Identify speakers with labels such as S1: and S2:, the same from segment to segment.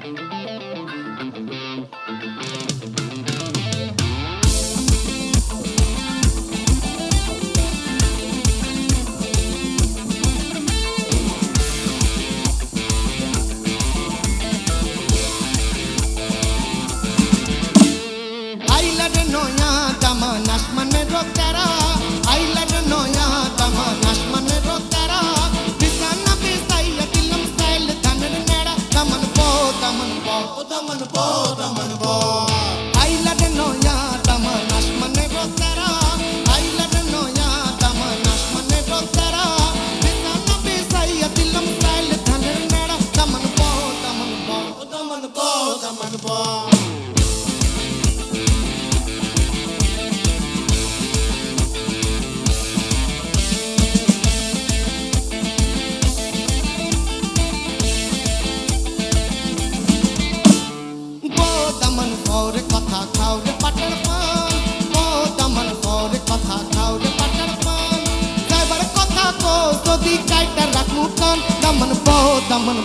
S1: thank you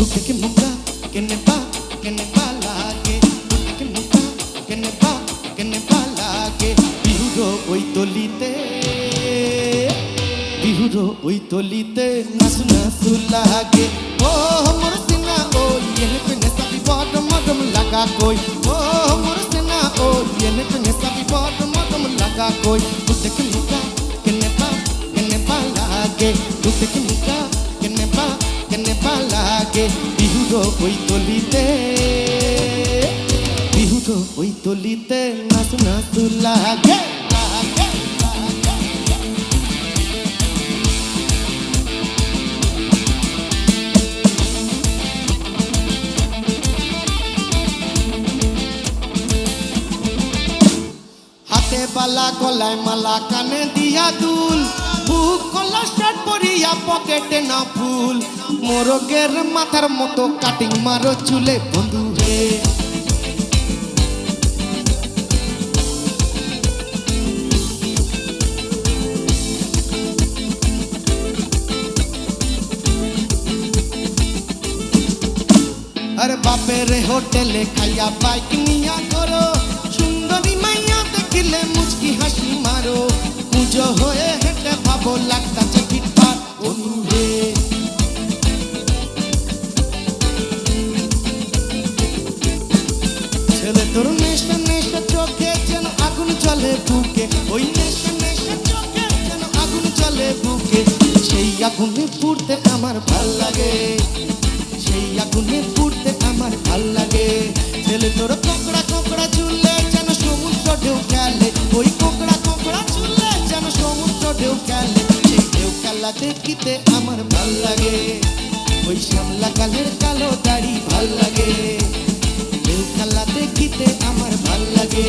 S1: টুকে কে মুক্কা কেনে পা কেনে পা লাগে টুকে কে মুক্কা কেনে পা কেনে পা লাগে বিহুরো ওই তলিতে বিহুরো ওই তলিতে নাচু নাচু লাগে ও মোর সিনা ও ইয়েনে পেনে সাবি বডম মডম লাগা কই ও মোর সিনা ও ইয়েনে পেনে সাবি বডম মডম লাগা কই টুকে কে মুক্কা কেনে পা কেনে পা লাগে টুকে কে মুক্কা কেনে পা কেনে পা লাগে বিহুরো ওই তলিতে বিহুরো ওই তলিতে নাচু লাগে। হাতে বালা গলায় মালা কানে দিয়া দুল বুক কলা শার্ট পরিয়া পকেটে না ফুল। মোরগের মাথার মতো কাটিং মারো চুলে বন্ধু আরে বাপের হোটেলে খাইয়া বাইক ওই নেশা নেশা চোখে যেন আগুন চলে বুকে। সেই আগুনে পুড়তে আমার ভালো লাগে। সেই আগুনে পুড়তে আমার ভালো লাগে। ছেলে তোর কোকড়া কোকড়া চুলে যেন সমুদ্র ঢেউ খেলে। ওই কোকড়া কোকড়া চুলে যেন সমুদ্র ঢেউ খেলে। সেই ঢেউ খেলা দেখিতে আমার ভালো লাগে। ওই শ্যামলা কালের কালো দাড়ি ভালো লাগে। ঢেউ খেলা দেখিতে আমার ভালো লাগে।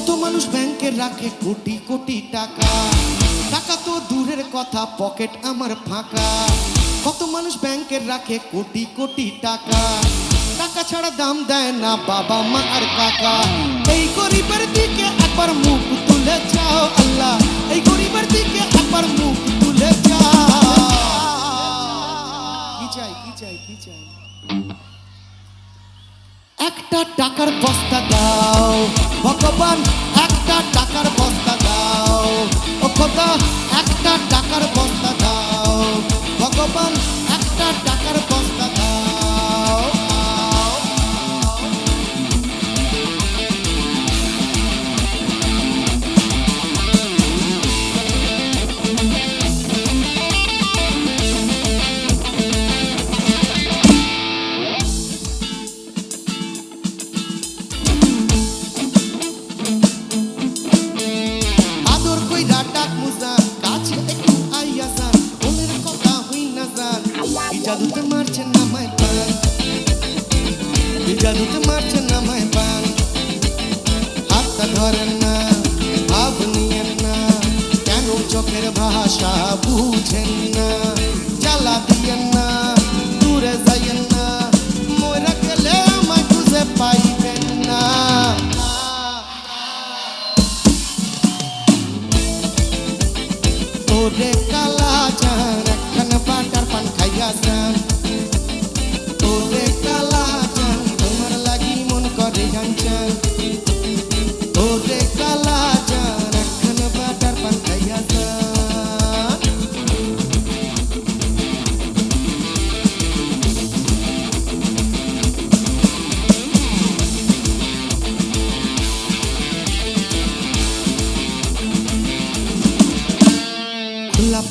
S1: কত মানুষ ব্যাংকে রাখে কোটি কোটি টাকা? টাকা তো দূরের কথা, পকেট আমার ফাঁকা। কত মানুষ ব্যাংকে রাখে কোটি কোটি টাকা? টাকা ছাড়া দাম দেয় না বাবা মা আর কাকা। এই গরিবের দিকে একবার মুখ তুলে যাও আল্লাহ। এই গরিবের দিকে একবার মুখ তুলে যাও। কি চাই কি চাই কি চাই? একটা টাকার দাও ভগবান একটা টাকার বস্তা দাও। ও একটা টাকার বস্তা দাও। ভগবান জাদুতে মারছে নামায় পান জাদুতে মারছে নামায় পান হাতটা ধরেন না, ভাব নিয়েন না। কেন চোখের ভাষা বুঝেন না? জ্বালা দিয়েন না, দূরে যাইয়েন না। মরে গেলে আমায় খুঁজে পাইবেন না। ওরে কালা চান একখানা বাটার পান খাইয়া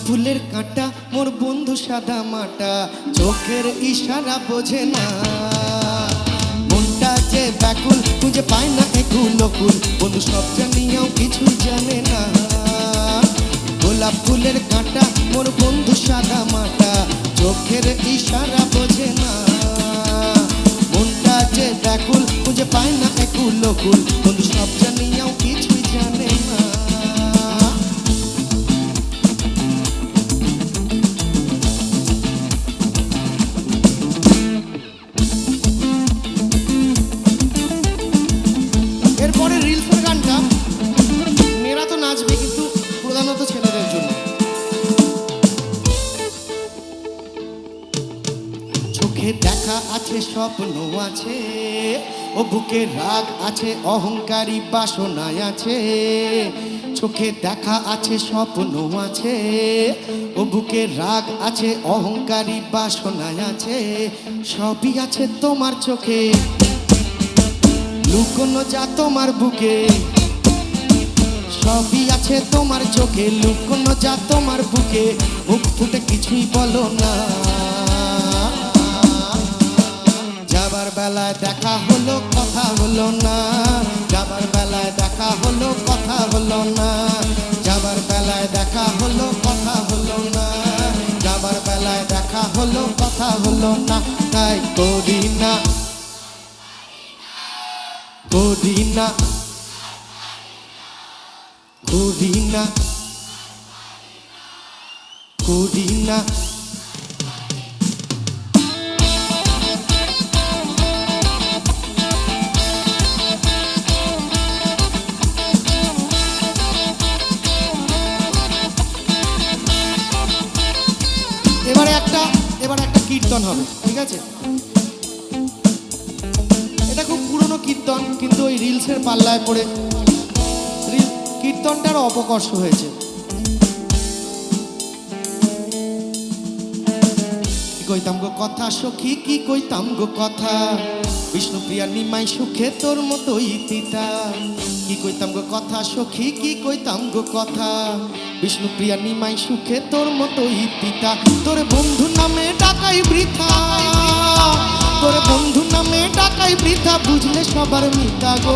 S1: ফুলের কাঁটা মোর বন্ধু সাদা মাটা চোখের ইশারা বোঝে না। ব্যাকুল খুঁজে পায় না একুল অকুল বন্ধু, সব জানিয়েও কিছু জানে না। গোলাপ ফুলের কাঁটা, মোর বন্ধু সাদা মাটা আছে, স্বপ্ন আছে, ও বুকে রাগ আছে, অহংকারী বাসনায় আছে, চোখে দেখা আছে, স্বপ্ন আছে, ও বুকে রাগ আছে, অহংকারী বাসনায় আছে, সবই আছে তোমার চোখে। লুকোনো যা তোমার বুকে, সবই আছে তোমার চোখে। লুকোনো যা তোমার বুকে, মুখ ফুটে কিছুই বলো না। বেলায় দেখা হলো, কথা হলো না। যাবার বেলায় দেখা হলো, কথা হলো না। যাবার বেলায় দেখা হলো, কথা হলো না। যাবার বেলায় দেখা হলো, কথা হলো না। তাই করি না। করি না। করি না। করি না। কীর্তন হবে, ঠিক আছে? এটা খুব পুরনো কীর্তন, কিন্তু ওই রিলসের পাল্লায় পড়ে কীর্তনটার অপকর্ষ হয়েছে। কইতাম গো কথা, সখী, কি কইতাম গো কথা? বিষ্ণুপ্রিয়া নিমাই সুখে তোর মতোই তিতা। কি কইতাম গো কথা, সখী, কি কইতাম গো কথা? বিষ্ণুপ্রিয়া নিমাই সুখে তোর মতোই তিতা। তোর বন্ধু নামে ডাকাই বৃথা। তোর বন্ধু নামে ডাকাই বৃথা, বুঝলে সবার মিতা গো।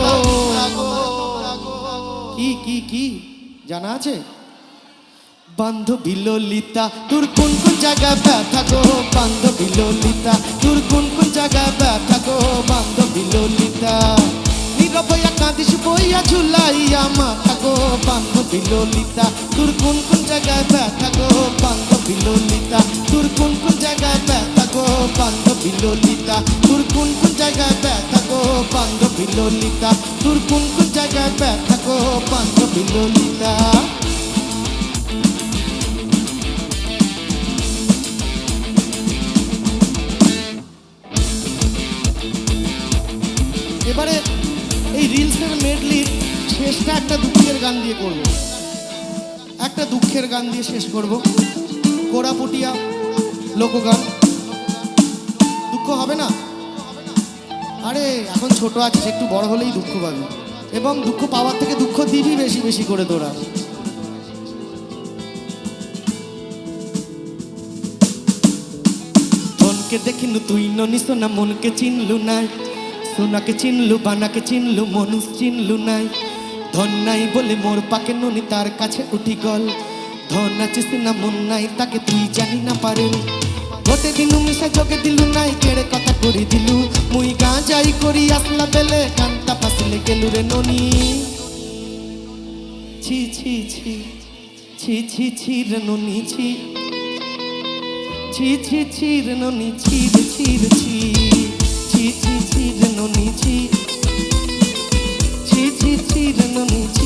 S1: কি কি কি? জানা আছে? বান্ধবী ললিতা, তোর কোন কোন জায়গায় ব্যথা গো? বান্ধবী ললিতা, তোর কোন কোন জায়গায় ব্যথা গো? বান্ধবী ললিতা নীরবয়া কাঁদিস, বইয়া ঝুলাইয়া মাথা গো। বান্ধবী ললিতা, তোর কোন কোন জায়গায় ব্যথা গো? বান্ধবী ললিতা, তোর কোন কোন জায়গায় ব্যথা গো? বান্ধবী ললিতা, তোর কোন কোন জায়গায় ব্যথা গো? বান্ধবী ললিতা, তোর কোন কোন জায়গায় ব্যথা গো? বান্ধবী ললিতা। এবারে এই রিলসের মেডলির শেষটা একটা দুঃখের গান দিয়ে করব। একটা দুঃখের গান দিয়ে শেষ করব। কোরাপুটিয়া লোকগান। দুঃখ হবে না? আরে, এখন ছোট আছিস, একটু বড় হলেই দুঃখ পাবি। এবং দুঃখ পাওয়ার থেকে দুঃখ দিবি বেশি বেশি করে তোরা। মনকে দেখিনু তুই ননি সোনা মনকে চিনলু নাই। সোনাকে চিনলু, বানাকে চিনলু, মনুষ চিনলু নাই। ধন নাই বলে মোর পাকে ননি তার কাছে উঠি গল। ধন আছে না মন নাই তাকে তুই জানি না পারেন ও গোটে দিনু মিশা যোগে দিলু নাই, কেড়ে কথা করি দিলু। মুই গাঁ যাই করি, আসলা বেলে কান্তা পাসলে গেলু রে ননি। ছি ছি ছি ছি ছি ছি রে ননি, ছি। ছি ছি ছি রে ননি, ছি ছি ছি। ছি ছি ছি রে ননি ছি ছি ছি ছি রে ননি ছি রে ছি রে ছি